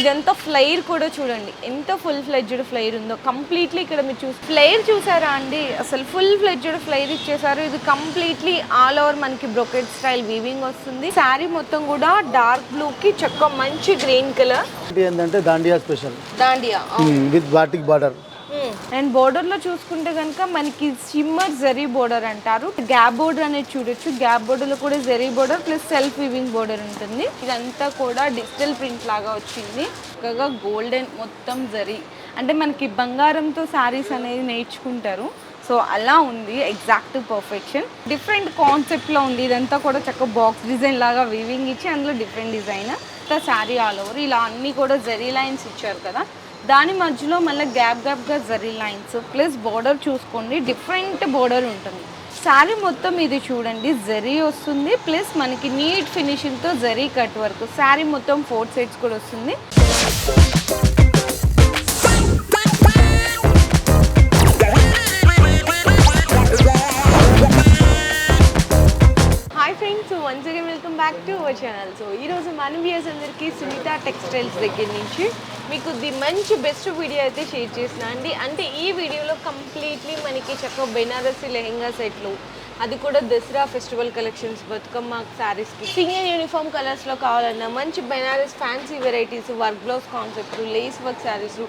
ఇదంతా ఫ్లైర్ కూడా చూడండి. ఎంత ఫుల్ ఫ్లెడ్జ్డ్ ఫ్లైర్ ఉందో. కంప్లీట్లీ ఇక్కడ మీరు చూసి ఫ్లైర్ చూసారా అండి? అసలు ఫుల్ ఫ్లెడ్జ్డ్ ఫ్లైర్ ఇచ్చేసారు. ఇది కంప్లీట్లీ ఆల్ ఓవర్ మనకి బ్రొకెట్ స్టైల్ వీవింగ్ వస్తుంది. శారీ మొత్తం కూడా డార్క్ బ్లూ కి చక్క మంచి గ్రీన్ కలర్ ఏంటంటే dandiya special dandiya with batik border and బోర్డర్లో చూసుకుంటే కనుక మనకి సిమ్మర్ జరీ బోర్డర్ అంటారు. గ్యాప్ బోర్డర్ అనేది చూడొచ్చు. గ్యాప్ బోర్డర్లో కూడా zari border plus self weaving border ఉంటుంది. ఇదంతా కూడా డిజిటల్ ప్రింట్ లాగా వచ్చింది. చక్కగా గోల్డెన్ మొత్తం జరీ అంటే మనకి బంగారంతో శారీస్ అనేది నేర్చుకుంటారు. సో అలా ఉంది. ఎగ్జాక్ట్ పర్ఫెక్షన్ డిఫరెంట్ కాన్సెప్ట్లో ఉంది. ఇదంతా కూడా చక్కగా బాక్స్ డిజైన్ లాగా వీవింగ్ ఇచ్చి అందులో different design sari all over ఇలా అన్నీ కూడా జరీ లైన్స్ ఇచ్చారు కదా. దాని మధ్యలో మళ్ళీ గ్యాప్ గ్యాప్గా జరీ లైన్స్ ప్లస్ బోర్డర్ చూసుకోండి. డిఫరెంట్ బోర్డర్ ఉంటుంది. శారీ మొత్తం ఇది చూడండి జరీ వస్తుంది ప్లస్ మనకి నీట్ ఫినిషింగ్తో జరీ కట్ వర్క్ శారీ మొత్తం ఫోర్ సైడ్స్ కూడా వస్తుంది. To our channel. సో ఈరోజు మన వ్యూస్ అందరికీ సునీత టెక్స్టైల్స్ దగ్గర నుంచి మీకు ది మంచి బెస్ట్ వీడియో అయితే షేర్ చేసిన అండి. అంటే ఈ వీడియోలో కంప్లీట్లీ మనకి చక్క బెనారసీ లెహెంగా సెట్లు అది కూడా దసరా ఫెస్టివల్ కలెక్షన్స్ బతుకమ్మ శారీస్కి సింగిల్ యూనిఫామ్ కలర్స్లో కావాలన్నా మంచి Banaras fancy varieties work blouse కాన్సెప్ట్లు lace work saris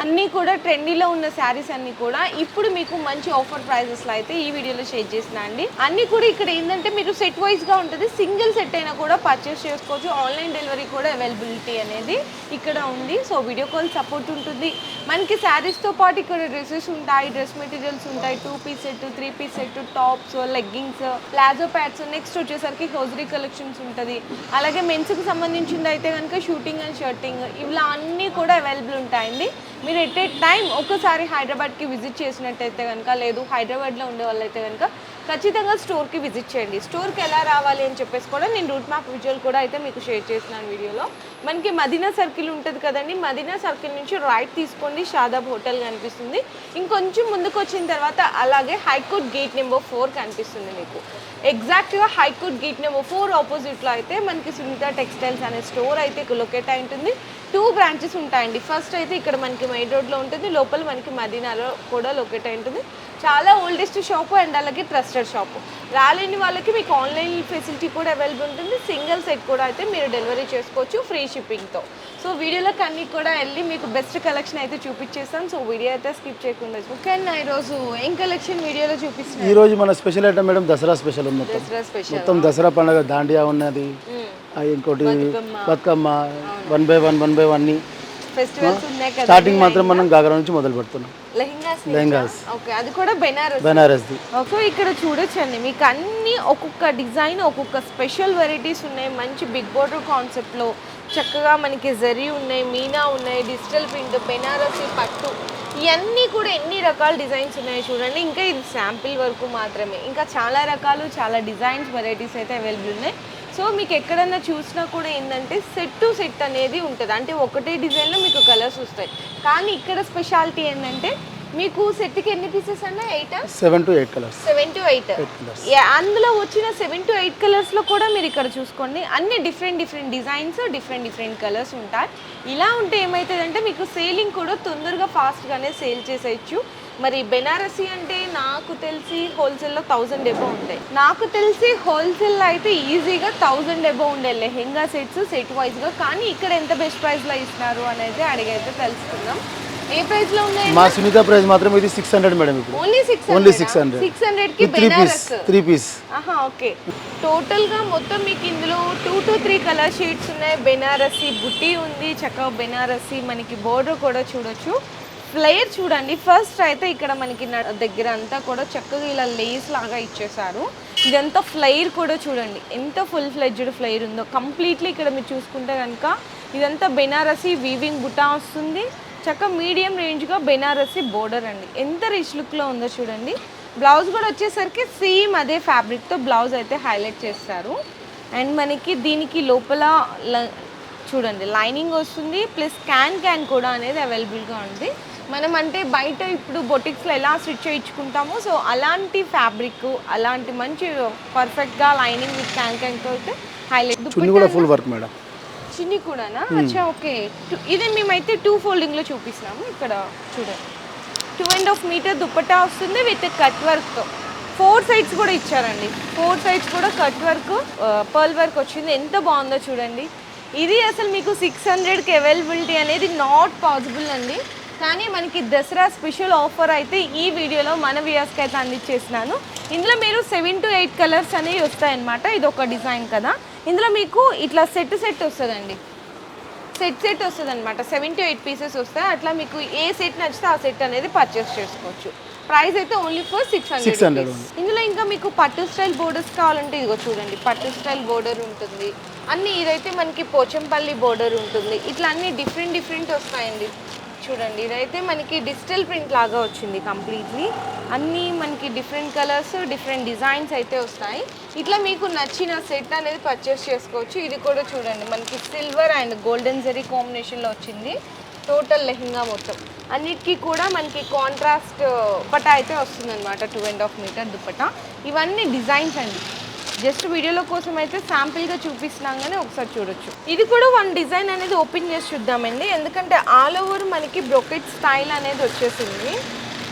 అన్నీ కూడా ట్రెండీలో ఉన్న శారీస్ అన్నీ కూడా ఇప్పుడు మీకు మంచి ఆఫర్ ప్రైజెస్లో అయితే ఈ వీడియోలో షేర్ చేసిన అండి. అన్నీ కూడా ఇక్కడ ఏంటంటే మీరు సెట్ వైజ్గా ఉంటుంది. సింగిల్ సెట్ అయినా కూడా పర్చేస్ చేసుకోవచ్చు. ఆన్లైన్ డెలివరీ కూడా అవైలబిలిటీ అనేది ఇక్కడ ఉంది. సో వీడియో కాల్ సపోర్ట్ ఉంటుంది. మనకి శారీస్తో పాటు ఇక్కడ డ్రెస్సెస్ ఉంటాయి. డ్రెస్ మెటీరియల్స్ ఉంటాయి. Two piece set three piece set tops leggings palazzo pants next వచ్చేసరికి హోజరీ కలెక్షన్స్ ఉంటుంది. అలాగే మెన్స్కి సంబంధించింది అయితే కనుక షూటింగ్ అండ్ షర్టింగ్ ఇలా అన్నీ కూడా అవైలబుల్ ఉంటాయండి. మీరు ఎట్ ఏ టైం ఒక్కసారి హైదరాబాద్కి విజిట్ చేసినట్టయితే కనుక లేదు హైదరాబాద్లో ఉండే వాళ్ళైతే కనుక ఖచ్చితంగా స్టోర్కి విజిట్ చేయండి. స్టోర్కి ఎలా రావాలి అని చెప్పేసి కూడా నేను రూట్ మ్యాప్ విజువల్ కూడా అయితే మీకు షేర్ చేసినాను వీడియోలో. మనకి మదీనా సర్కిల్ ఉంటుంది కదండి. మదీనా సర్కిల్ నుంచి రైట్ తీసుకోండి. షాదాబ్ హోటల్ కనిపిస్తుంది. ఇంకొంచెం ముందుకు వచ్చిన తర్వాత అలాగే హైకోర్ట్ గేట్ నెంబర్ ఫోర్ కనిపిస్తుంది మీకు. ఎగ్జాక్ట్గా హైకోర్ట్ గేట్ నెంబర్ ఫోర్ ఆపోజిట్లో అయితే మనకి సునీత టెక్స్టైల్స్ అనే స్టోర్ అయితే లొకేట్ అయి ఉంటుంది. టూ బ్రాంచెస్ ఉంటాయండి. ఫస్ట్ అయితే ఇక్కడ మనకి మెయిన్ రోడ్లో ఉంటుంది. లోపల మనకి మదీనాలో కూడా లొకేట్ అయి ఉంటుంది. చాలా ఓల్డెస్ట్ షాప్ అండ్ అలాగే ట్రస్టెడ్ షాప్ రాలేని వాళ్ళకి మీకు ఆన్లైన్ ఫెసిలిటీ కూడా అవైలబుల్ ఉంటుంది. సింగిల్ సెట్ కూడా అయితే మీరు డెలివరీ చేసుకోవచ్చు ఫ్రీ షిప్పింగ్తో సో వీడియోలోకి అన్ని కూడా వెళ్ళి మీకు బెస్ట్ కలెక్షన్ అయితే చూపించేస్తాను సో వీడియో అయితే స్కిప్ చేయకుండా ఓకే అన్న ఈరోజు ఏం కలెక్షన్ వీడియోలో చూపిస్తున్నారు? ఈ రోజు మన special item madam Dussehra special ఉంది మొత్తం. దసరా స్పెషల్ మొత్తం దసరా పండుగ దాండియా ఉన్నది. ఆ, ఇంకోటి Bathukamma. One by one one by one festivals ఉన్నాయి కదా స్టార్టింగ్ మాత్రం మనం గాగరా నుంచి మొదలు పెడుతున్నాం. లెహంగాస్ లెహంగాస్. ఓకే అది కూడా బెనారస్. బెనారస్ది. సో ఇక్కడ చూడొచ్చండి. మీకు అన్ని ఒక్కొక్క డిజైన్ ఒక్కొక్క స్పెషల్ వెరైటీస్ ఉన్నాయి. మంచి బిగ్ బోర్డర్ కాన్సెప్ట్లో చక్కగా మనకి జరీ ఉన్నాయి మీనా ఉన్నాయి డిజిటల్ ప్రింట్ బెనారసి పట్టు. ఇవన్నీ కూడా ఎన్ని రకాల డిజైన్స్ ఉన్నాయి చూడండి. ఇంకా ఇది శాంపిల్ వరకు మాత్రమే. ఇంకా చాలా రకాలు చాలా డిజైన్స్ వెరైటీస్ అయితే అవైలబుల్ ఉన్నాయి. సో మీకు ఎక్కడన్నా చూసినా కూడా ఏంటంటే సెట్ టు సెట్ అనేది ఉంటుంది. అంటే ఒకటే డిజైన్లో మీకు కలర్స్ వస్తాయి. కానీ ఇక్కడ స్పెషాలిటీ ఏంటంటే మీకు సెట్కి ఎన్ని పీసెస్ అన్నా eight seven to eight colours seven to eight. అందులో వచ్చిన సెవెన్ టు ఎయిట్ కలర్స్లో కూడా మీరు ఇక్కడ చూసుకోండి. అన్ని different different designs different different colours ఉంటాయి. ఇలా ఉంటే ఏమవుతుందంటే మీకు సేలింగ్ కూడా తొందరగా ఫాస్ట్గానే సేల్ చేసేయచ్చు. మరి బెనారసి అంటే నాకు తెలిసి హోల్సేల్లో థౌజండ్ ఎబో ఉంటాయి. నాకు తెలిసి హోల్సేల్లో అయితే ఈజీగా థౌజండ్ ఎబో ఉండే లెహెంగా సెట్స్ సెట్ వైజ్గా కానీ ఇక్కడ ఎంత బెస్ట్ ప్రైస్లో ఇస్తున్నారు అనేది అడిగైతే తెలుసుకుందాం. ఏ ప్రైస్లో ఉన్నాయి మా సునీత ప్రైస్ మాత్రం ఇది సిక్స్ హండ్రెడ్ మేడం ఇప్పుడు. Only six only six hundred six హండ్రెడ్కి three piece Banaras. Three piece ఆహా ఓకే. టోటల్గా మొత్తం మీకు ఇందులో two to three colour sheets ఉన్నాయి. బెనారసి బుట్టి ఉంది చక్కగా బెనారసి మనకి బోర్డర్ కూడా చూడొచ్చు. ఫ్లేయర్ చూడండి. ఫస్ట్ అయితే ఇక్కడ మనకి న- దగ్గర అంతా కూడా చక్కగా ఇలా లేస్ లాగా ఇచ్చేసారు ఇదంతా ఫ్లైర్ కూడా చూడండి. ఎంత ఫుల్ ఫ్లెడ్జ్డ్ ఫ్లైర్ ఉందో. కంప్లీట్లీ ఇక్కడ మీరు చూసుకుంటే కనుక ఇదంతా బెనారసి వీవింగ్ బుటా వస్తుంది. చక్క మీడియం రేంజ్గా బెనారసి బోర్డర్ అండి. ఎంత రిచ్ లుక్లో ఉందో చూడండి. బ్లౌజ్ కూడా వచ్చేసరికి సేమ్ అదే ఫ్యాబ్రిక్తో బ్లౌజ్ అయితే హైలైట్ చేస్తారు. అండ్ మనకి దీనికి లోపల ల- చూడండి. లైనింగ్ వస్తుంది. ప్లస్ క్యాన్ క్యాన్ కూడా అనేది అవైలబుల్గా ఉంది. మనం అంటే బయట ఇప్పుడు బొటిక్స్లో ఎలా స్టిచ్ చేయించుకుంటామో సో అలాంటి ఫ్యాబ్రిక్ అలాంటి మంచి పర్ఫెక్ట్గా లైనింగ్ విత్ క్యాన్ క్యాన్తో అయితే హైలైట్ చున్నీ కూడా ఫుల్ వర్క్ మేడం చిన్ని కూడానా? అచ్చా ఓకే. ఇది మేమైతే టూ ఫోల్డింగ్లో చూపిస్తున్నాము. ఇక్కడ చూడండి. Two and half metre dupatta వస్తుంది విత్ కట్ వర్క్తో. ఫోర్ సైడ్స్ కూడా ఇచ్చారండి. ఫోర్ సైడ్స్ కూడా కట్ వర్క్ పర్ల్ వర్క్ వచ్చింది. ఎంత బాగుందో చూడండి. ఇది అసలు మీకు సిక్స్ హండ్రెడ్కి అవైలబిలిటీ అనేది నాట్ పాసిబుల్ అండి. కానీ మనకి దసరా స్పెషల్ ఆఫర్ అయితే ఈ వీడియోలో మన వ్యూయర్స్కి అయితే అందించేసినాను ఇందులో మీరు సెవెన్ టు ఎయిట్ కలర్స్ అనేవి వస్తాయన్నమాట. ఇది ఒక డిజైన్ కదా. ఇందులో మీకు ఇట్లా సెట్ సెట్ వస్తుందండి. సెట్ సెట్ వస్తుంది అనమాట సెవెన్ టు ఎయిట్ పీసెస్ వస్తాయి. అట్లా మీకు ఏ సెట్ నచ్చితే ఆ సెట్ అనేది పర్చేస్ చేసుకోవచ్చు. ప్రైస్ అయితే ఓన్లీ ఫర్ సిక్స్ 600 హండ్రెడ్ ఇందులో ఇంకా మీకు పట్టు స్టైల్ బోర్డర్స్ కావాలంటే ఇదిగో చూడండి. పట్టు స్టైల్ బోర్డర్ ఉంటుంది. అన్ని ఇదైతే మనకి పోచంపల్లి బోర్డర్ ఉంటుంది. ఇట్లా అన్ని డిఫరెంట్ డిఫరెంట్ వస్తాయండి. చూడండి ఇదైతే మనకి డిజిటల్ ప్రింట్ లాగా వచ్చింది కంప్లీట్లీ. అన్నీ మనకి డిఫరెంట్ కలర్స్ డిఫరెంట్ డిజైన్స్ అయితే వస్తాయి. ఇట్లా మీకు నచ్చిన సెట్ అనేది పర్చేస్ చేసుకోవచ్చు. ఇది కూడా చూడండి మనకి సిల్వర్ అండ్ గోల్డెన్ జరీ కాంబినేషన్లో వచ్చింది. టోటల్ లెహంగా మొత్తం. అన్నిటికీ కూడా మనకి కాంట్రాస్ట్ దుప్పట అయితే వస్తుందన్నమాట two and half metre dupatta. ఇవన్నీ డిజైన్స్ అండి. జస్ట్ వీడియోలో కోసం అయితే శాంపిల్గా చూపిస్తున్నాం కానీ ఒకసారి చూడొచ్చు. ఇది కూడా వన్ డిజైన్ అనేది ఓపెన్ చేసి చూద్దామండి. ఎందుకంటే ఆల్ ఓవర్ మనకి బ్రొకెట్ స్టైల్ అనేది వచ్చేసింది.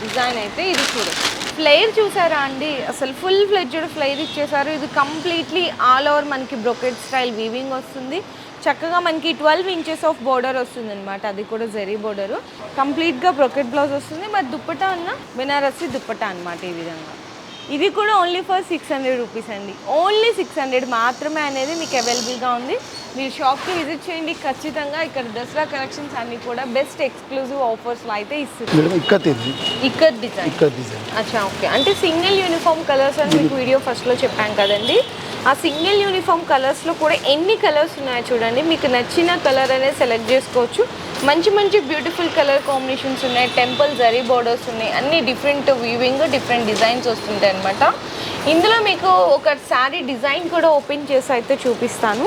డిజైన్ అయితే ఇది చూడొచ్చు ఫ్లేర్ చూసారా అండి? అసలు ఫుల్ ఫ్లెడ్జ్డ్ ఫ్లేర్ ఇచ్చేసారు. ఇది కంప్లీట్లీ ఆల్ ఓవర్ మనకి బ్రొకెట్ స్టైల్ వీవింగ్ వస్తుంది. చక్కగా మనకి ట్వెల్వ్ ఇంచెస్ ఆఫ్ బోర్డర్ వస్తుంది అనమాట అది కూడా జరీ బోర్డర్ కంప్లీట్గా బ్రొకెట్ బ్లౌజ్ వస్తుంది. మరి దుప్పటా అన్న? బెనారసి దుప్పటా అనమాట ఈ విధంగా. ఇది కూడా only for six hundred rupees అండి. ఓన్లీ సిక్స్ హండ్రెడ్ మాత్రమే అనేది మీకు అవైలబుల్గా ఉంది. మీరు షాప్కి విజిట్ చేయండి. ఖచ్చితంగా ఇక్కడ దసరా కలెక్షన్స్ అన్ని కూడా బెస్ట్ ఎక్స్క్లూజివ్ ఆఫర్స్లో అయితే ఇస్తుంది ఇక్కడ ఇక్కత్ డిజైన్ అచ్చా ఓకే. అంటే సింగిల్ యూనిఫామ్ కలర్స్ అని మీకు వీడియో ఫస్ట్లో చెప్పాను కదండి. ఆ సింగిల్ యూనిఫామ్ కలర్స్లో కూడా ఎన్ని కలర్స్ ఉన్నాయో చూడండి. మీకు నచ్చిన కలర్ అనేది సెలెక్ట్ చేసుకోవచ్చు. మంచి మంచి బ్యూటిఫుల్ కలర్ కాంబినేషన్స్ ఉన్నాయి. టెంపుల్ జరీ బోర్డర్స్ ఉన్నాయి. అన్ని డిఫరెంట్ వీవింగ్ డిఫరెంట్ డిజైన్స్ వస్తుంటాయి అనమాట ఇందులో మీకు ఒక శారీ డిజైన్ కూడా ఓపెన్ చేసి అయితే చూపిస్తాను.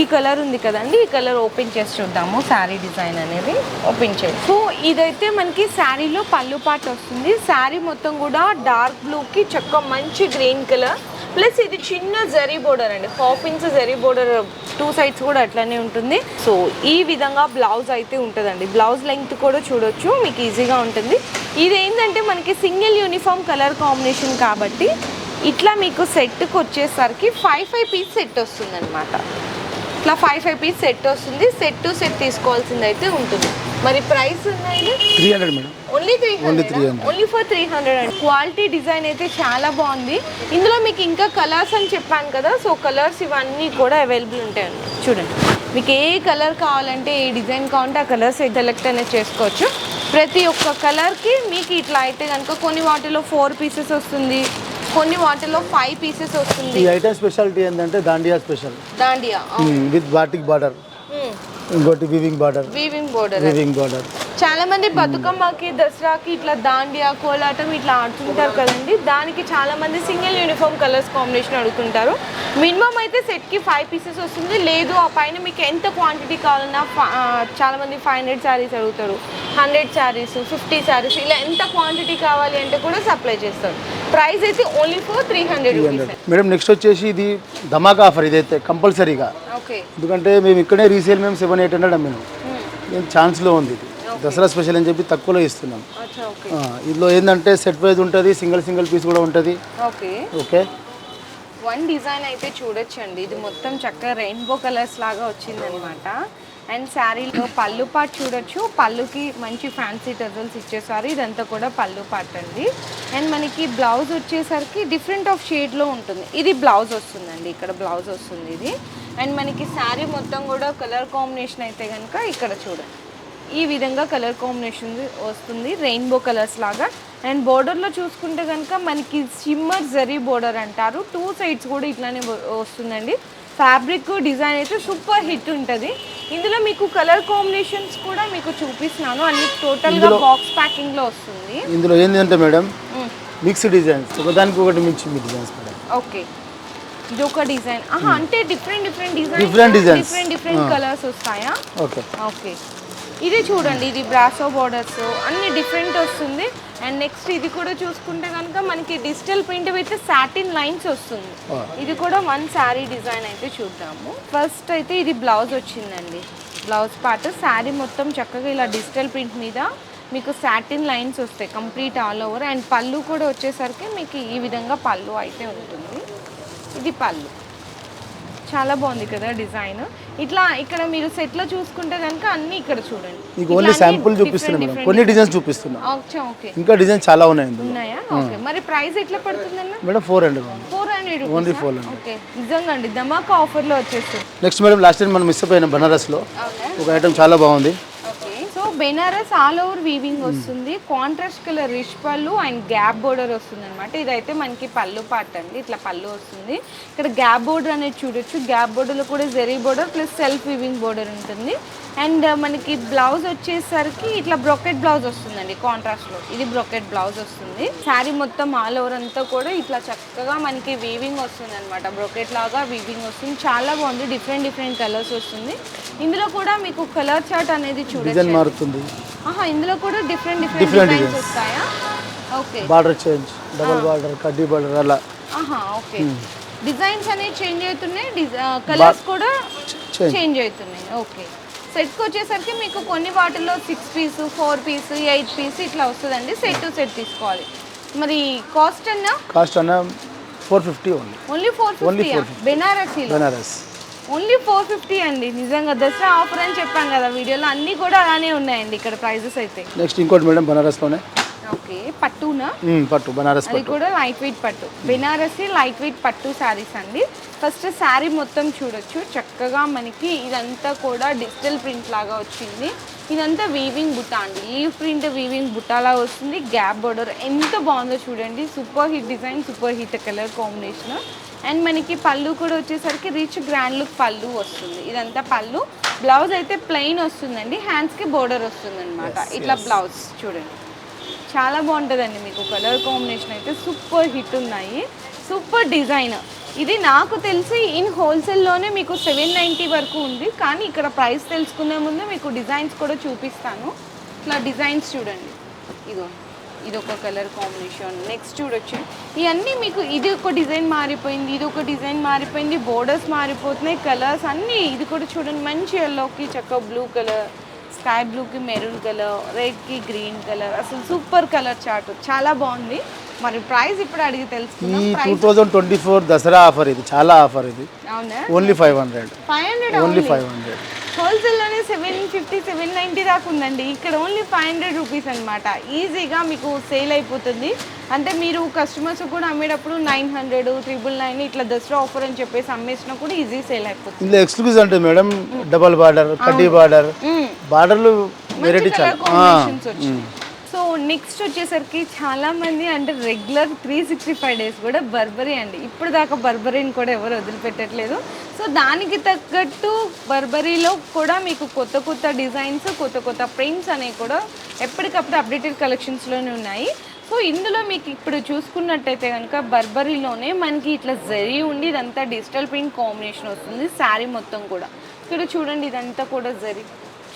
ఈ కలర్ ఉంది కదండి ఈ కలర్ ఓపెన్ చేసి చూద్దాము. శారీ డిజైన్ అనేది ఓపెన్ చేసి సో ఇదైతే మనకి శారీలో పళ్ళు పాట వస్తుంది. శారీ మొత్తం కూడా డార్క్ బ్లూకి చక్క మంచి గ్రీన్ కలర్. ప్లస్ ఇది చిన్న జరీ బోర్డర్ అండి. Half zari border two sides కూడా అట్లనే ఉంటుంది. సో ఈ విధంగా బ్లౌజ్ అయితే ఉంటుందండి. బ్లౌజ్ లెంగ్త్ కూడా చూడొచ్చు. మీకు ఈజీగా ఉంటుంది. ఇది ఏంటంటే మనకి సింగిల్ యూనిఫామ్ కలర్ కాంబినేషన్ కాబట్టి ఇట్లా మీకు సెట్కి వచ్చేసరికి ఫైవ్ ఫైవ్ పీస్ సెట్ వస్తుంది ఇట్లా ఫైవ్ ఫైవ్ పీస్ సెట్ వస్తుంది. సెట్ టు సెట్ తీసుకోవాల్సింది అయితే ఉంటుంది. మరి ప్రైస్ ఉన్నాయి three hundred madam only three hundred 300. Only for three hundred అండి. క్వాలిటీ డిజైన్ అయితే చాలా బాగుంది. ఇందులో మీకు ఇంకా కలర్స్ అని చెప్పాను కదా సో కలర్స్ ఇవన్నీ కూడా అవైలబుల్ ఉంటాయండి. చూడండి. మీకు ఏ కలర్ కావాలంటే ఏ డిజైన్ కావాలంటే ఆ కలర్స్ సెలెక్ట్ అనేది చేసుకోవచ్చు. ప్రతి ఒక్క కలర్కి మీకు ఇట్లా అయితే కనుక కొన్ని వాటిలో ఫోర్ పీసెస్ వస్తుంది. కొన్ని వాటిలో ఫైవ్ పీసెస్ వస్తుంది. ఈ ఐటమ్ స్పెషాలిటీ ఏంటంటే dandiya special. Dandiya with batik border. ఇంకోటి weaving border. Weaving border. Weaving border. చాలా మంది బతుకమ్మకి దసరాకి ఇట్లా దాండియా కోలాటం ఇట్లా ఆడుతుంటారు కదండి. దానికి చాలా మంది సింగిల్ యూనిఫామ్ కలర్స్ కాంబినేషన్ అడుగుతుంటారు. మినిమం అయితే సెట్కి ఫైవ్ పీసెస్ వస్తుంది. లేదు ఆ పైన మీకు ఎంత క్వాంటిటీ కావాలన్నా చాలా మంది ఫైవ్ హండ్రెడ్ శారీస్ అడుగుతారు. హండ్రెడ్ శారీస్ ఫిఫ్టీ శారీస్ ఇలా ఎంత క్వాంటిటీ కావాలి అంటే కూడా సప్లై చేస్తారు. ప్రైస్ అయితే only for three hundred madam next వచ్చేసి ఇది ధమాకా ఆఫర్. ఇదైతే కంపల్సరీగా. ఓకే. ఎందుకంటే మేము ఇక్కడే రీసేల్ మేము సెవెన్ ఎయిట్ హండ్రెడ్ అమ్మినాం. మేము. ఛాన్స్లో ఉంది ఇది. దసరా స్పెషల్ అని చెప్పి తక్కువలో ఇస్తున్నాం. అచ్చా ఓకే. ఆ, ఇందులో ఏంటంటే సెట్ వైజ్ ఉంటుంది సింగిల్ సింగిల్ పీస్ కూడా ఉంటుంది. ఓకే. ఓకే. వన్ డిజైన్ అయితే చూడొచ్చండి. ఇది మొత్తం చక్కగా రెయిన్బో కలర్స్ లాగా వచ్చిందనమాట. అండ్ శారీలో పళ్ళు పాట్ చూడొచ్చు. పళ్ళుకి మంచి ఫ్యాన్సీ టజల్స్ ఇచ్చేసారు. ఇదంతా కూడా పళ్ళు పాట్ అండి. అండ్ మనకి బ్లౌజ్ వచ్చేసరికి డిఫరెంట్ ఆఫ్ షేడ్లో ఉంటుంది. ఇది బ్లౌజ్ వస్తుందండి. ఇక్కడ బ్లౌజ్ వస్తుంది ఇది. అండ్ మనకి శారీ మొత్తం కూడా కలర్ కాంబినేషన్ అయితే కనుక ఇక్కడ చూడండి. ఈ విధంగా కలర్ కాంబినేషన్ వస్తుంది రెయిన్బో కలర్స్ లాగా. అండ్ బోర్డర్లో చూసుకుంటే కనుక మనకి షిమ్మర్ జరీ బోర్డర్ అంటారు. టూ సైడ్స్ కూడా ఇట్లానే వస్తుందండి. ఫ్యాబ్రిక్ డిజైన్ అయితే సూపర్ హిట్ ఉంటుంది. ఇందులో మీకు కలర్ కాంబినేషన్స్ కూడా మీకు చూపిస్తున్నాను. అన్ని టోటల్గా బాక్స్ ప్యాకింగ్లో వస్తుంది. ఇందులో ఏంటంటే మేడం మిక్స్ డిజైన్స్ ఒకదానికి ఒకటి మిక్స్ డిజైన్స్ ఓకే. ఇది ఒక డిజైన్. అంటే different different design designs. Different different colours వస్తాయా? ఓకే. ఓకే. ఇది చూడండి ఇది బ్రాసో బోర్డర్స్ అన్ని డిఫరెంట్ వస్తుంది. అండ్ నెక్స్ట్ ఇది కూడా చూసుకుంటే కనుక మనకి digital print with satin lines వస్తుంది. ఇది కూడా వన్ శారీ డిజైన్ అయితే చూద్దాము. ఫస్ట్ అయితే ఇది బ్లౌజ్ వచ్చిందండి. బ్లౌజ్ పార్ట్ శారీ మొత్తం చక్కగా ఇలా డిజిటల్ ప్రింట్ మీద మీకు సాటిన్ లైన్స్ వస్తాయి complete all over and pallu కూడా వచ్చేసరికి మీకు ఈ విధంగా పళ్ళు అయితే ఉంటుంది. ఇది పళ్ళు. చాలా బాగుంది కదా డిజైన్. ఇట్లా ఇక్కడ మీరు సెట్లో చూసుకుంటే కనుక అన్ని ఇక్కడ చూడండి. మీకు ఓన్లీ శాంపుల్ చూపిస్తున్నాం మేడం. కొన్ని డిజైన్స్ చూపిస్తున్నాం ఓకే ఓకే. ఇంకా డిజైన్ చాలా ఉన్నాయి ఉన్నాయా? ఓకే. మరి ప్రైస్ ఎట్లా పడుతుందన్న? Madam four hundred four hundred only four hundred okay. నిజంగా అండి ధమాకా ఆఫర్లో వచ్చేస్తుంది. నెక్స్ట్ మేడం లాస్ట్ టైం మనం మిస్ అయిపోయిన బనారస్లో. అవునా ఒక ఐటమ్ చాలా బాగుంది. బెనారస్ ఆల్ ఓవర్ వీవింగ్ వస్తుంది. Contrast colour rich pallu and gap border వస్తుంది అనమాట ఇదైతే మనకి పళ్ళు పార్ట్ అండి. ఇట్లా పళ్ళు వస్తుంది. ఇక్కడ గ్యాప్ బోర్డర్ అనేది చూడొచ్చు. గ్యాప్ బోర్డర్లో కూడా zari border plus self weaving border ఉంటుంది. అండ్ మనకి బ్లౌజ్ వచ్చేసరికి ఇట్లా బ్రొకెట్ బ్లౌజ్ వస్తుందండి కాంట్రాస్ట్లో ఇది బ్రొకెట్ బ్లౌజ్ వస్తుంది. శారీ మొత్తం ఆల్ ఓవర్ అంతా కూడా ఇట్లా చక్కగా మనకి వీవింగ్ వస్తుంది అనమాట బ్రొకెట్ లాగా వీవింగ్ వస్తుంది. చాలా బాగుంది. డిఫరెంట్ డిఫరెంట్ కలర్స్ వస్తుంది. ఇందులో కూడా మీకు కలర్ చార్ట్ అనేది చూడొచ్చు. ఆహా ఇందులో కూడా డిఫరెంట్ డిఫరెంట్ డిజైన్స్. వస్తాయా? Okay border change double border కడ్డీ బార్డర్ అలా. ఆహా ఓకే డిజైన్స్ అనేవి చేంజ్ అవుతున్నాయి కలర్స్ కూడా చేంజ్ అవుతున్నాయి. ఓకే సెట్కి వచ్చేసరికి మీకు కొన్ని వాటిల్లో six piece four piece eight piece ఇట్లా వస్తుందండి. సెట్ టు సెట్ తీసుకోవాలి. మరి కాస్ట్ అన్నా? కాస్ట్ అన్న four fifty only only four fifty బెనారసీలో Banaras only four fifty అండి. నిజంగా దసరా ఆఫర్ అని చెప్పాం కదా వీడియోలో అన్నీ కూడా అలానే ఉన్నాయండి ఇక్కడ ప్రైజెస్ అయితే. నెక్స్ట్ ఇంకోటి మేడం బనారస్లోనే. ఓకే పట్టునా? పట్టు బనారస్ అది పట్టు. కూడా లైట్ వెయిట్ పట్టు. బెనారసి లైట్ వెయిట్ పట్టు శారీస్ అండి. ఫస్ట్ శారీ మొత్తం చూడొచ్చు. చక్కగా మనకి ఇదంతా కూడా డిజిటల్ ప్రింట్ లాగా వచ్చింది. ఇదంతా వీవింగ్ బుట్ట అండి. లీవ్ ప్రింట్ వీవింగ్ బుట్టాలా వస్తుంది. గ్యాప్ బోర్డర్ ఎంత బాగుందో చూడండి. Super hit design super hit colour combination and మనకి పళ్ళు కూడా వచ్చేసరికి రిచ్ గ్రాండ్ లుక్ పళ్ళు వస్తుంది. ఇదంతా పళ్ళు. బ్లౌజ్ అయితే ప్లెయిన్ వస్తుందండి. హ్యాండ్స్కి బోర్డర్ వస్తుంది అనమాట ఇట్లా బ్లౌజ్ చూడండి. చాలా బాగుంటుందండి మీకు కలర్ కాంబినేషన్ అయితే. సూపర్ హిట్ ఉన్నాయి. Super design. ఇది నాకు తెలిసి ఇన్ హోల్సేల్లోనే మీకు సెవెన్ నైంటీ వరకు ఉంది. కానీ ఇక్కడ ప్రైస్ తెలుసుకునే ముందు మీకు డిజైన్స్ కూడా చూపిస్తాను. ఇట్లా డిజైన్స్ చూడండి. ఇదో ఇది ఒక కలర్ కాంబినేషన్. నెక్స్ట్ చూడొచ్చు. ఇవన్నీ మీకు ఇది ఒక డిజైన్ మారిపోయింది ఇది ఒక డిజైన్ మారిపోయింది బోర్డర్స్ మారిపోతున్నాయి కలర్స్ అన్నీ ఇది కూడా చూడండి. మంచి ఎల్లోకి చక్క బ్లూ కలర్ స్కై బ్లూకి మెరూన్ కలర్ రెడ్కి గ్రీన్ కలర్ అసలు సూపర్ కలర్ చార్ట్ చాలా బాగుంది. మరి ప్రైస్ ఇప్పుడు అడిగి ఈ తెలుసుకుందాం. Two price thousand twenty four Dussehra offer ఇది. చాలా ఆఫర్ ఇది. అవునా? Only five hundred five hundred only five hundred హోల్సేల్లోనే seven fifty seven ninety దాకా ఉందండి. ఇక్కడ ఓన్లీ ఫైవ్ హండ్రెడ్ రూపీస్ అనమాట ఈజీగా మీకు సేల్ అయిపోతుంది. అంటే మీరు కస్టమర్స్ కూడా అమ్మేటప్పుడు నైన్ హండ్రెడ్ త్రిబుల్ నైన్ ఇట్లా దసరా ఆఫర్ అని చెప్పేసి అమ్మేసినా కూడా ఈజీ సేల్ అయిపోతుంది. ఇందులో ఎక్స్క్లూజివ్ అంటే మేడం డబల్ బార్డర్ కడ్డీ బార్డర్. బార్డర్లు వెరైటీ చాలా. సో నెక్స్ట్ వచ్చేసరికి చాలామంది అంటే regular three sixty five days కూడా బర్బరీ అండి. ఇప్పుడు దాకా బర్బరీని కూడా ఎవరు వదిలిపెట్టట్లేదు. సో దానికి తగ్గట్టు బర్బరీలో కూడా మీకు కొత్త కొత్త డిజైన్స్ కొత్త కొత్త ప్రింట్స్ అనేవి కూడా ఎప్పటికప్పుడు అప్డేటెడ్ కలెక్షన్స్లోనే ఉన్నాయి. సో ఇందులో మీకు ఇప్పుడు చూసుకున్నట్టయితే కనుక బర్బరీలోనే మనకి ఇట్లా జరీ ఉండి ఇదంతా డిజిటల్ ప్రింట్ కాంబినేషన్ వస్తుంది శారీ మొత్తం కూడా. ఇక్కడ చూడండి ఇదంతా కూడా జరీ.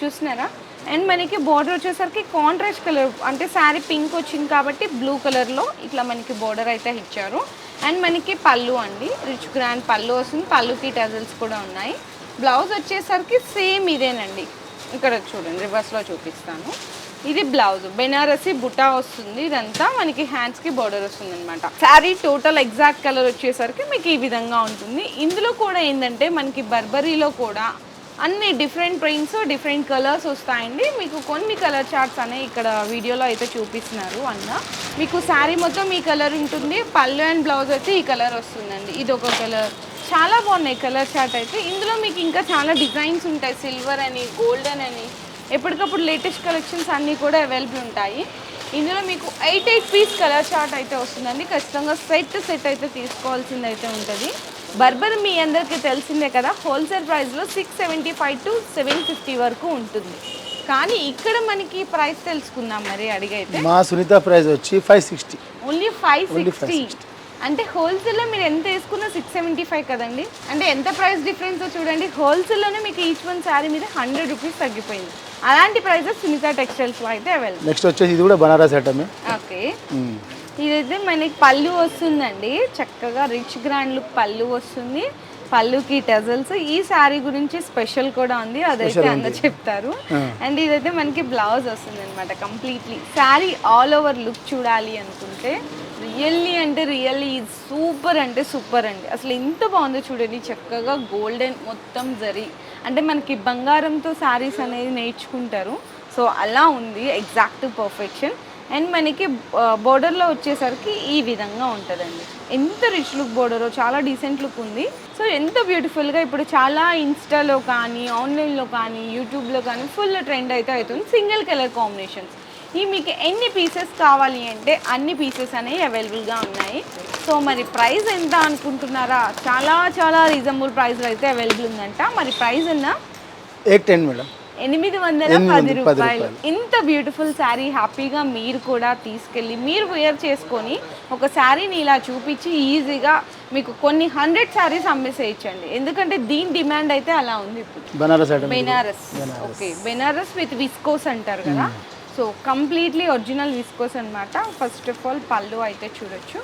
చూసినారా? అండ్ మనకి బార్డర్ వచ్చేసరికి కాంట్రాస్ట్ కలర్ అంటే శారీ పింక్ వచ్చింది కాబట్టి బ్లూ కలర్లో ఇట్లా మనకి బార్డర్ అయితే ఇచ్చారు. అండ్ మనకి పళ్ళు అండి రిచ్ గ్రాండ్ పళ్ళు వస్తుంది పళ్ళుకి టజల్స్ కూడా ఉన్నాయి. బ్లౌజ్ వచ్చేసరికి సేమ్ ఇదేనండి. ఇక్కడ చూడండి రివర్స్లో చూపిస్తాను. ఇది బ్లౌజ్ బెనారసి బుటా వస్తుంది ఇదంతా మనకి హ్యాండ్స్కి బార్డర్ వస్తుంది అనమాట శారీ టోటల్ ఎగ్జాక్ట్ కలర్ వచ్చేసరికి మీకు ఈ విధంగా ఉంటుంది. ఇందులో కూడా ఏంటంటే మనకి బర్బరీలో కూడా అన్ని డిఫరెంట్ ప్రింట్స్ డిఫరెంట్ కలర్స్ వస్తాయండి. మీకు కొన్ని కలర్ చార్ట్స్ అనేవి ఇక్కడ వీడియోలో అయితే చూపిస్తున్నారు అన్న. మీకు శారీ మొత్తం ఈ కలర్ ఉంటుంది. పళ్ళు అండ్ బ్లౌజ్ అయితే ఈ కలర్ వస్తుందండి. ఇది ఒక కలర్ చాలా బాగున్నాయి కలర్ చార్ట్ అయితే. ఇందులో మీకు ఇంకా చాలా డిజైన్స్ ఉంటాయి. సిల్వర్ అని గోల్డెన్ అని. ఎప్పటికప్పుడు లేటెస్ట్ కలెక్షన్స్ అన్నీ కూడా అవైలబుల్ ఉంటాయి. ఇందులో మీకు eight eight piece colour chart అయితే వస్తుందండి. ఖచ్చితంగా సెట్ సెట్ అయితే తీసుకోవాల్సింది అయితే ఉంటుంది. బర్బర్ మీ అందరికీ తెలిసిందే కదా హోల్సేల్ ప్రైస్లో six seventy five to seven fifty వరకు ఉంటుంది. కానీ ఇక్కడ మనకి ప్రైస్ తెలుసుకుందాం మరి అడిగైతే. మా సునీత ప్రైస్ వచ్చి five sixty only five sixty అంటే హోల్సేల్లో మీరు ఎంత వేసుకున్నా సిక్స్ సెవెంటీ ఫైవ్ కదండి. అంటే ఎంత ప్రైస్ డిఫరెన్స్ చూడండి హోల్సేల్లోనే మీకు ఈచ్ వన్ శారీ మీద హండ్రెడ్ రూపీస్ తగ్గిపోయింది. అలాంటి ప్రైజెస్ సునీత టెక్స్టైల్స్లో అయితే అవైలబుల్ నెక్స్ట్ వచ్చేసి ఇది కూడా బనారస్ ఐటమే. ఓకే. ఇదైతే మనకి పళ్ళు వస్తుందండి. చక్కగా రిచ్ గ్రాండ్ లుక్ పళ్ళు వస్తుంది. పళ్ళుకి టజల్స్. ఈ శారీ గురించి స్పెషల్ కూడా ఉంది. అదైతే అందరు చెప్తారు. అండ్ ఇదైతే మనకి బ్లౌజ్ వస్తుంది అనమాట completely. Sari all over look చూడాలి అనుకుంటే రియల్లీ అంటే రియల్లీ సూపర్ అంటే సూపర్ అండి. అసలు ఎంత బాగుందో చూడండి. చక్కగా గోల్డెన్ మొత్తం జరి. అంటే మనకి బంగారంతో శారీస్ అనేది నేర్చుకుంటారు. సో అలా ఉంది. Exact perfection. అండ్ మనకి బోర్డర్లో వచ్చేసరికి ఈ విధంగా ఉంటుందండి. ఎంత రిచ్ లుక్ బోర్డర్ చాలా డీసెంట్ లుక్ ఉంది. సో ఎంత బ్యూటిఫుల్గా ఇప్పుడు చాలా ఇన్స్టాలో కానీ ఆన్లైన్లో కానీ యూట్యూబ్లో కానీ ఫుల్ ట్రెండ్ అయితే అవుతుంది. సింగిల్ కలర్ కాంబినేషన్స్ ఈ మీకు ఎన్ని పీసెస్ కావాలి అంటే అన్ని పీసెస్ అనేవి అవైలబుల్గా ఉన్నాయి. సో మరి ప్రైస్ ఎంత అనుకుంటున్నారా? చాలా చాలా రీజనబుల్ ప్రైస్లో అయితే అవైలబుల్ ఉందంట. మరి ప్రైస్ ఎంత? Eight ten madam. ఎనిమిది వందల పది రూపాయలు. ఇంత బ్యూటిఫుల్ శారీ హ్యాపీగా మీరు కూడా తీసుకెళ్ళి మీరు వేర్ చేసుకొని ఒక శారీని ఇలా చూపించి ఈజీగా మీకు కొన్ని హండ్రెడ్ శారీస్ అమ్మేసేయచ్చండి. ఎందుకంటే దీని డిమాండ్ అయితే అలా ఉంది ఇప్పుడు. Banaras Benaras. Okay Benaras with viscose అంటారు కదా. సో కంప్లీట్లీ ఒరిజినల్ విస్కోస్ అన్నమాట. ఫస్ట్ ఆఫ్ ఆల్ పళ్ళు అయితే చూడొచ్చు.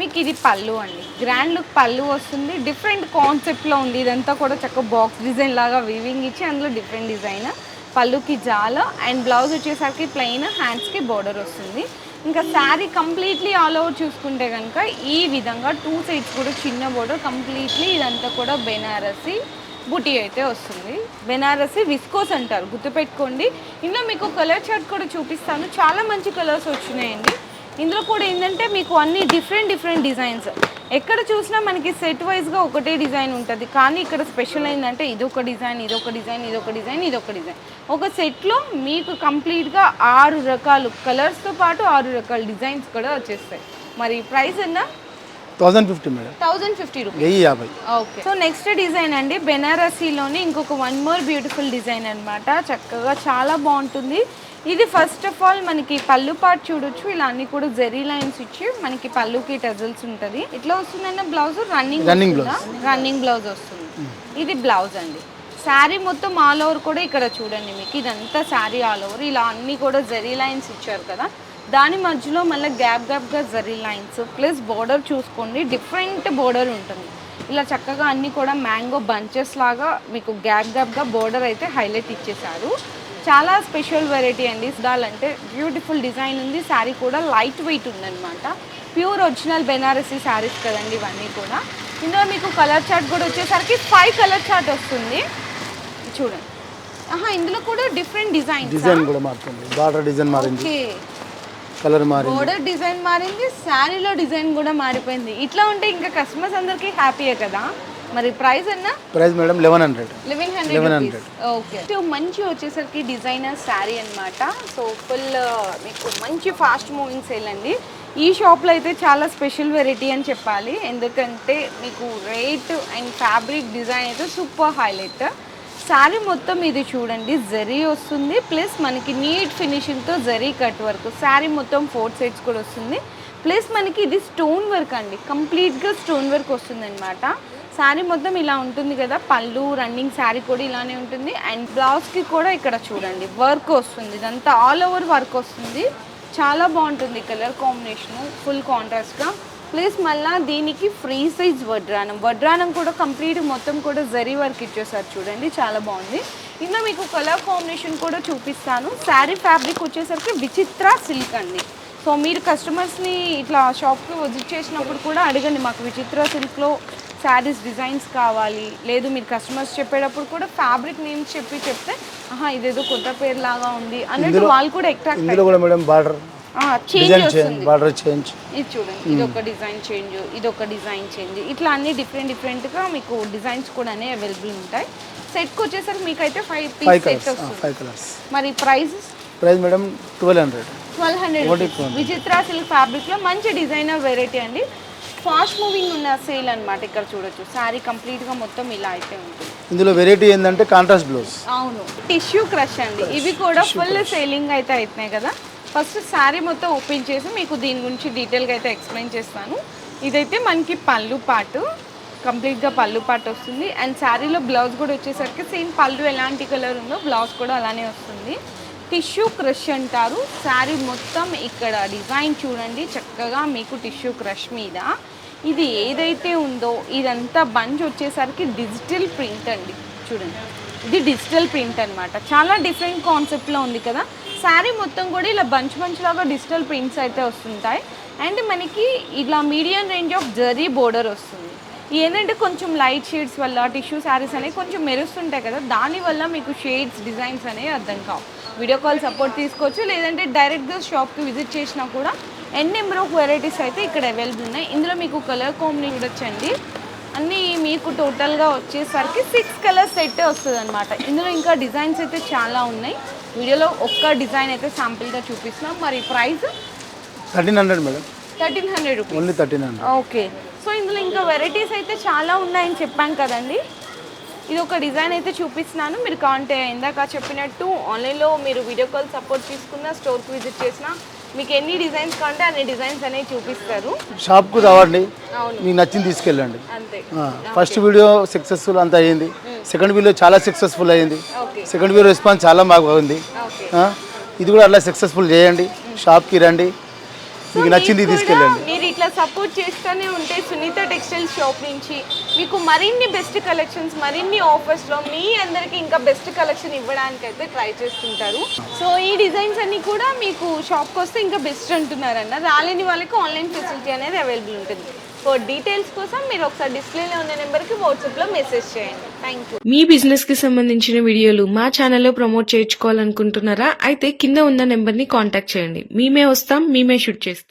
మీకు ఇది పళ్ళు అండి. గ్రాండ్ లుక్ పళ్ళు వస్తుంది. డిఫరెంట్ కాన్సెప్ట్లో ఉంది. ఇదంతా కూడా చక్కగా బాక్స్ డిజైన్ లాగా వీవింగ్ ఇచ్చి అందులో డిఫరెంట్ డిజైన్ పళ్ళుకి జాల అండ్ బ్లౌజ్ వచ్చేసరికి ప్లెయిన్ హ్యాండ్స్కి బోర్డర్ వస్తుంది. ఇంకా శారీ కంప్లీట్లీ ఆల్ ఓవర్ చూసుకుంటే కనుక ఈ విధంగా టూ సైడ్స్ కూడా చిన్న బోర్డర్ కంప్లీట్లీ ఇదంతా కూడా బెనారసి బుటీ అయితే వస్తుంది. బెనారసి విస్కోస్ అంటారు. గుర్తుపెట్టుకోండి. ఇందులో మీకు కలర్ చార్ట్ కూడా చూపిస్తాను. చాలా మంచి కలర్స్ వచ్చినాయండి. ఇందులో కూడా ఏంటంటే మీకు అన్ని డిఫరెంట్ డిఫరెంట్ డిజైన్స్ ఎక్కడ చూసినా మనకి సెట్ వైజ్గా ఒకటే డిజైన్ ఉంటుంది. కానీ ఇక్కడ స్పెషల్ ఏంటంటే ఇదొక డిజైన్ ఇదొక డిజైన్ ఇదొక డిజైన్ ఇదొక డిజైన్ ఒక సెట్లో మీకు కంప్లీట్గా ఆరు రకాలు కలర్స్తో పాటు ఆరు రకాల డిజైన్స్ కూడా వచ్చేస్తాయి. మరి ప్రైస్ ఎంత? Thousand fifty madam thousand fifty rupees వెయ్యి యాభై. ఓకే సో నెక్స్ట్ డిజైన్ అండి బెనారసీలోని ఇంకొక వన్ మోర్ బ్యూటిఫుల్ డిజైన్ అన్నమాట. చక్కగా చాలా బాగుంటుంది. ఇది ఫస్ట్ ఆఫ్ ఆల్ మనకి పళ్ళు పాటు చూడొచ్చు. ఇలా అన్ని కూడా జెరీ లైన్స్ ఇచ్చి మనకి పళ్ళుకి టజల్స్ ఉంటుంది. ఇట్లా వస్తుందన్న blouse running Running running blouse వస్తుంది. ఇది బ్లౌజ్ అండి. శారీ మొత్తం ఆల్ ఓవర్ కూడా ఇక్కడ చూడండి మీకు. ఇదంతా శారీ ఆల్ ఓవర్ ఇలా అన్ని కూడా జెరీ లైన్స్ ఇచ్చారు కదా. దాని మధ్యలో మళ్ళీ గ్యాప్ గ్యాప్గా జరీ లైన్స్ ప్లస్ బోర్డర్ చూసుకోండి. డిఫరెంట్ బోర్డర్ ఉంటుంది. ఇలా చక్కగా అన్ని కూడా మ్యాంగో బంచెస్ లాగా మీకు గ్యాప్ గ్యాప్గా బోర్డర్ అయితే హైలైట్ ఇచ్చేసారు చాలా స్పెషల్ వెరైటీ అండి అంటే. బ్యూటిఫుల్ డిజైన్ ఉంది శారీ కూడా లైట్ వెయిట్ ఉందన్నమాట. ప్యూర్ ఒరిజినల్ బెనారసీ శారీస్ కదండి ఇవన్నీ కూడా. ఇందులో మీకు కలర్ చార్ట్ కూడా వచ్చేసరికి ఫైవ్ కలర్ చార్ట్ వస్తుంది. చూడండి. ఆహా ఇందులో కూడా డిఫరెంట్ డిజైన్స్ డిజైన్ కూడా మారుతుంది. బార్డర్ డిజైన్ మారింది. ఓకే. కలర్ మారింది. బోర్డర్ డిజైన్ మారింది శారీలో డిజైన్ కూడా మారిపోయింది. ఇట్లా ఉంటే ఇంకా కస్టమర్స్ అందరికీ హ్యాపీయే కదా? మరి ప్రైస్ అన్నా? Price madam eleven hundred. Eleven hundred okay. So మంచి వచ్చేసరికి డిజైనర్ శారీ అన్నమాట. సో ఫుల్ మీకు మంచి ఫాస్ట్ మూవింగ్ సేల్ అండి. ఈ షాప్లో అయితే చాలా స్పెషల్ వెరైటీ అని చెప్పాలి. ఎందుకంటే మీకు రేట్ అండ్ ఫ్యాబ్రిక్ డిజైన్ అయితే సూపర్ హైలైట్. శారీ మొత్తం ఇది చూడండి జరీ వస్తుంది. ప్లస్ మనకి నీట్ ఫినిషింగ్తో జరీ కట్ వర్క్. శారీ మొత్తం ఫోర్ సైడ్స్ కూడా వస్తుంది. ప్లస్ మనకి ఇది స్టోన్ వర్క్ అండి. కంప్లీట్గా స్టోన్ వర్క్ వస్తుంది అనమాట శారీ మొత్తం ఇలా ఉంటుంది కదా పళ్ళు రన్నింగ్ శారీ కూడా ఇలానే ఉంటుంది. అండ్ బ్లౌజ్కి కూడా ఇక్కడ చూడండి వర్క్ వస్తుంది. ఇదంతా ఆల్ ఓవర్ వర్క్ వస్తుంది. చాలా బాగుంటుంది కలర్ కాంబినేషన్ ఫుల్ కాంట్రాస్ట్గా ప్లస్ మళ్ళా దీనికి ఫ్రీ సైజ్ వడ్రానం వడ్రానం కూడా కంప్లీట్ మొత్తం కూడా జరీ వర్క్ ఇచ్చేసారు చూడండి చాలా బాగుంది. ఇంకా మీకు కలర్ కాంబినేషన్ కూడా చూపిస్తాను. శారీ ఫ్యాబ్రిక్ వచ్చేసరికి విచిత్ర సిల్క్ అండి. సో మీరు కస్టమర్స్ని ఇట్లా షాప్కి విజిట్ చేసినప్పుడు కూడా అడగండి మాకు విచిత్ర సిల్క్లో శారీస్ డిజైన్స్ కావాలి. లేదు మీరు కస్టమర్స్ చెప్పేటప్పుడు కూడా ఫ్యాబ్రిక్ నేమ్స్ చెప్పి చెప్తే ఆహా ఇదేదో కొత్త పేరు లాగా ఉంది అన్నట్టు వాళ్ళు కూడా అట్రాక్ట్ ఇందులో కూడా మేడం బార్డర్ చేంజ్ వస్తుంది. Border change. ఇది చూడండి ఇది ఒక డిజైన్ చేంజ్ ఇది ఒక డిజైన్ చేంజ్. ఇట్లా అన్ని డిఫరెంట్ డిఫరెంట్గా మీకు డిజైన్స్ కూడా అవైలబుల్ ఉంటాయి. సెట్కి వచ్చేసరికి మీకు అయితే ఫైవ్ పీస్ సెట్ వస్తుంది. మరి prices price madam twelve hundred twelve hundred. Vichitra silk ఫ్యాబ్రిక్లో మంచి డిజైనర్ వెరైటీ అండి. ఫాస్ట్ మూవింగ్ ఉన్న సేల్ అన్నమాట ఇక్కడ చూడొచ్చు. శారీ కంప్లీట్గా మొత్తం ఇలా అయితే ఉంటుంది. ఇందులో వెరైటీ ఏంటంటే కాంట్రాస్ట్ బ్లౌజ్ అవును. టిష్యూ క్రష్ అండి. ఇవి కూడా ఫుల్ సేలింగ్ అయితే అవుతున్నాయి కదా. ఫస్ట్ శారీ మొత్తం ఓపెన్ చేసి మీకు దీని గురించి డీటెయిల్గా అయితే ఎక్స్ప్లెయిన్ చేస్తాను. ఇదైతే మనకి పళ్ళు పాటు కంప్లీట్గా పళ్ళు పాటు వస్తుంది. అండ్ శారీలో బ్లౌజ్ కూడా వచ్చేసరికి సేమ్ పళ్ళు ఎలాంటి కలర్ ఉందో బ్లౌజ్ కూడా అలానే వస్తుంది. టిష్యూ క్రష్ అంటారు. శారీ మొత్తం ఇక్కడ డిజైన్ చూడండి. చక్కగా మీకు టిష్యూ క్రష్ మీద ఇది ఏదైతే ఉందో ఇదంతా బంచ్ వచ్చేసరికి డిజిటల్ ప్రింట్ అండి. చూడండి. ఇది డిజిటల్ ప్రింట్ అనమాట చాలా డిఫరెంట్ కాన్సెప్ట్లో ఉంది కదా. శారీ మొత్తం కూడా ఇలా బంచ్ బంచ్ లాగా డిజిటల్ ప్రింట్స్ అయితే వస్తుంటాయి. అండ్ మనకి ఇలా medium range of zari border వస్తుంది. ఏంటంటే కొంచెం లైట్ షేడ్స్ వల్ల టిష్యూ శారీస్ అనేవి కొంచెం మెరుస్తుంటాయి కదా. దానివల్ల మీకు షేడ్స్ డిజైన్స్ అనేవి అర్థం కావు. వీడియో కాల్ సపోర్ట్ తీసుకోవచ్చు. లేదంటే డైరెక్ట్గా షాప్కి విజిట్ చేసినా కూడా ఎన్ నెంబర్ ఆఫ్ వెరైటీస్ అయితే ఇక్కడ అవైలబుల్ ఉన్నాయి. ఇందులో మీకు కలర్ కాంబినేషన్ చూడొచ్చండి అన్నీ మీకు టోటల్గా వచ్చేసరికి సిక్స్ కలర్స్ సెట్ వస్తుంది అనమాట ఇందులో ఇంకా డిజైన్స్ అయితే చాలా ఉన్నాయి. వీడియోలో ఒక్క డిజైన్ అయితే శాంపిల్గా చూపిస్తున్నాం. మరి price thirteen hundred madam thirteen hundred rupees only thirteen hundred okay so ఇందులో ఇంకా వెరైటీస్ అయితే చాలా ఉన్నాయని చెప్పాం కదండి. ఇది ఒక డిజైన్ అయితే చూపిస్తున్నాను. మీరు కాంటే ఇందాక చెప్పినట్టు ఆన్లైన్లో మీరు వీడియో కాల్ సపోర్ట్ తీసుకున్న స్టోర్కి విజిట్ చేసినా మీకు ఎన్ని డిజైన్స్ కావాలంటే అన్ని డిజైన్స్ అనేవి చూపిస్తారు. షాప్కు రావండి. మీకు నచ్చింది తీసుకెళ్ళండి. అంతే. ఫస్ట్ వీడియో సక్సెస్ఫుల్ అంత అయ్యింది సెకండ్ వీడియో చాలా సక్సెస్ఫుల్ అయ్యింది సెకండ్ వీడియో రెస్పాన్స్ చాలా బాగుంది. ఇది కూడా అట్లా సక్సెస్ఫుల్ చేయండి. షాప్కి రండి. మీకు నచ్చింది తీసుకెళ్ళండి. మీరు ఇట్లా సపోర్ట్ చేస్తూనే ఉంటే సునీత టెక్స్టైల్ షాప్ నుంచి మీకు మరిన్ని బెస్ట్ కలెక్షన్స్ మరిన్ని ఆఫర్స్లో మీ అందరికి ఇంకా బెస్ట్ కలెక్షన్ ఇవ్వడానికి అయితే ట్రై చేస్తుంటారు. సో ఈ డిజైన్స్ అన్ని కూడా మీకు షాప్కి వస్తే ఇంకా బెస్ట్ అంటున్నారన్న. రాలేని వాళ్ళకి ఆన్లైన్ ఫెసిలిటీ అనేది అవైలబుల్ ఉంటుంది. ఫర్ డీటెయిల్స్ కోసం మీరు ఒకసారి డిస్ప్లేలో ఉన్న నెంబర్కి వాట్సాప్లో మెసేజ్ చేయండి. థ్యాంక్ యూ మీ బిజినెస్కి సంబంధించిన వీడియోలు మా ఛానల్లో ప్రమోట్ చేయించుకోవాలనుకుంటున్నారా? అయితే కింద ఉన్న నెంబర్ని కాంటాక్ట్ చేయండి. మేమే వస్తాం మేమే షూట్ చేస్తాం.